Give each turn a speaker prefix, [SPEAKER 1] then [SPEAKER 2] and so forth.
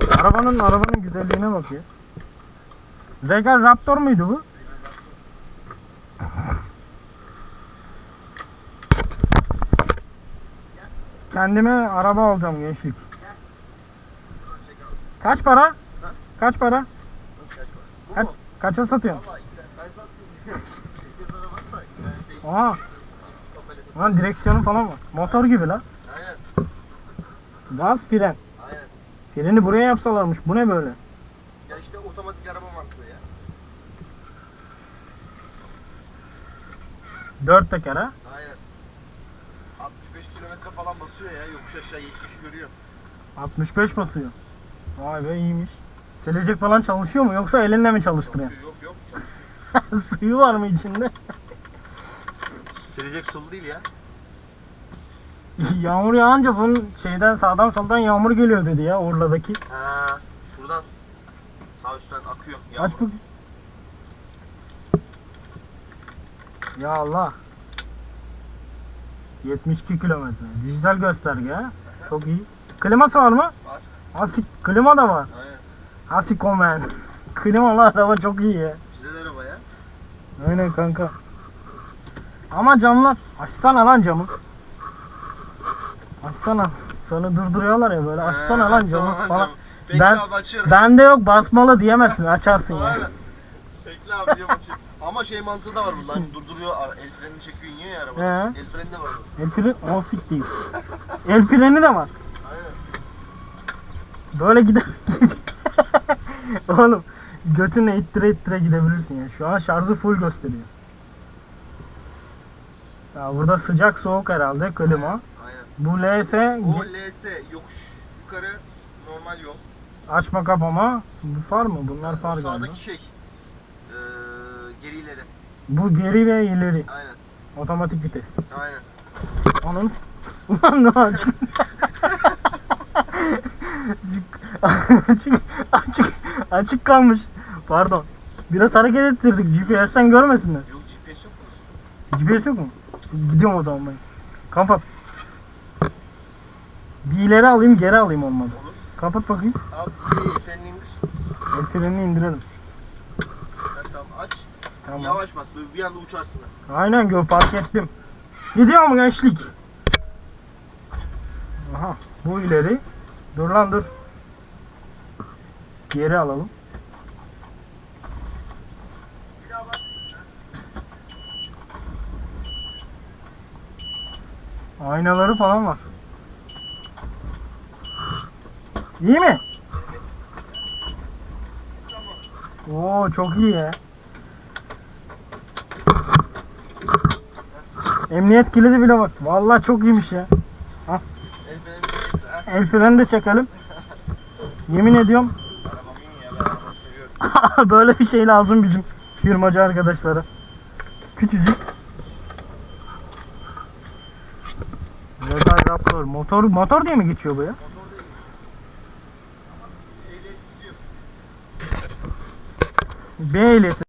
[SPEAKER 1] Arabanın arabanın güzelliğine bak ya. Regal Raptor muydu bu? Kendime araba alacağım gençlik. Kaç para? Kaç para? Kaç, kaça satıyorsun?
[SPEAKER 2] Opel'e-
[SPEAKER 1] lan direksiyonu falan var. Motor gibi lan.
[SPEAKER 2] Aynen.
[SPEAKER 1] Gaz fren. Freni buraya yapsalarmış. Bu ne böyle?
[SPEAKER 2] Ya işte otomatik araba mantığı ya.
[SPEAKER 1] Dört teker ha?
[SPEAKER 2] Aynen. 65 kilometre falan basıyor ya. Yokuş aşağı 70 görüyor.
[SPEAKER 1] 65 basıyor. Vay be iyiymiş. Silecek falan çalışıyor mu yoksa elinle mi çalıştırıyor?
[SPEAKER 2] Yok yok.
[SPEAKER 1] Suyu var mı içinde?
[SPEAKER 2] Silecek sulu değil ya.
[SPEAKER 1] yağmur yağınca bunun şeyden sağdan soldan yağmur geliyor dedi ya Urla'daki.
[SPEAKER 2] Ha, şuradan sağ üstten akıyor.
[SPEAKER 1] Aç
[SPEAKER 2] yağmur.
[SPEAKER 1] bakayım. Ya Allah. 72 kilometre. Dijital gösterge ha. Çok iyi. Kliması var mı?
[SPEAKER 2] Var.
[SPEAKER 1] Asik klima da var.
[SPEAKER 2] Aynen.
[SPEAKER 1] Asikomen. Klimalı araba çok iyi ya.
[SPEAKER 2] Güzel araba ya.
[SPEAKER 1] Aynen kanka. Ama camlar açsana lan camı. Açsana. Sonra durduruyorlar ya böyle açsana lan camı falan.
[SPEAKER 2] Bekle
[SPEAKER 1] Ben-
[SPEAKER 2] abi açıyorum.
[SPEAKER 1] Bende yok basmalı diyemezsin açarsın ya.
[SPEAKER 2] Aynen. Bekle abi açayım. Ama şey mantığı da var bunda. Hani durduruyor, ara- el frenini çekiyor, iniyor ya araba.
[SPEAKER 1] He.
[SPEAKER 2] El freni de var.
[SPEAKER 1] El freni o değil. El freni de var.
[SPEAKER 2] Aynen.
[SPEAKER 1] Böyle gider. Oğlum götünle ittire ittire gidebilirsin ya. Şu an şarjı full gösteriyor. Ya burada sıcak soğuk herhalde klima. Bu LS
[SPEAKER 2] O LS yokuş yukarı normal yol.
[SPEAKER 1] açma kapama. Bu far mı? Bunlar far galiba.
[SPEAKER 2] Sağdaki şey. Geri ileri.
[SPEAKER 1] Bu geri ve ileri.
[SPEAKER 2] Aynen.
[SPEAKER 1] Otomatik vites.
[SPEAKER 2] Aynen.
[SPEAKER 1] Onun Ulan ne açık. açık, açık, açık kalmış. Pardon. Biraz hareket ettirdik. GPS'ten görmesinler.
[SPEAKER 2] Yok GPS yok mu?
[SPEAKER 1] GPS yok mu? Gidiyorum o zaman ben. Kapat. Bir ileri alayım geri alayım olmadı.
[SPEAKER 2] Olur.
[SPEAKER 1] Kapat bakayım.
[SPEAKER 2] Al şey, frenini indir.
[SPEAKER 1] El frenini indirelim.
[SPEAKER 2] Ha, tamam aç.
[SPEAKER 1] Tamam.
[SPEAKER 2] Yavaş bas böyle bir anda uçarsın.
[SPEAKER 1] Aynen gö fark ettim. Gidiyor mu gençlik? Aha bu ileri. Dur lan dur. Geri alalım. Aynaları falan var. İyi mi? Oo çok iyi ya. Emniyet kilidi bile bak. Vallahi çok iyiymiş ya.
[SPEAKER 2] Ha.
[SPEAKER 1] El freni de çekelim. Yemin ediyorum böyle bir şey lazım bizim firmacı arkadaşlara. Küçücük. Regal Raptor. Motor, motor diye mi geçiyor bu ya?
[SPEAKER 2] Motor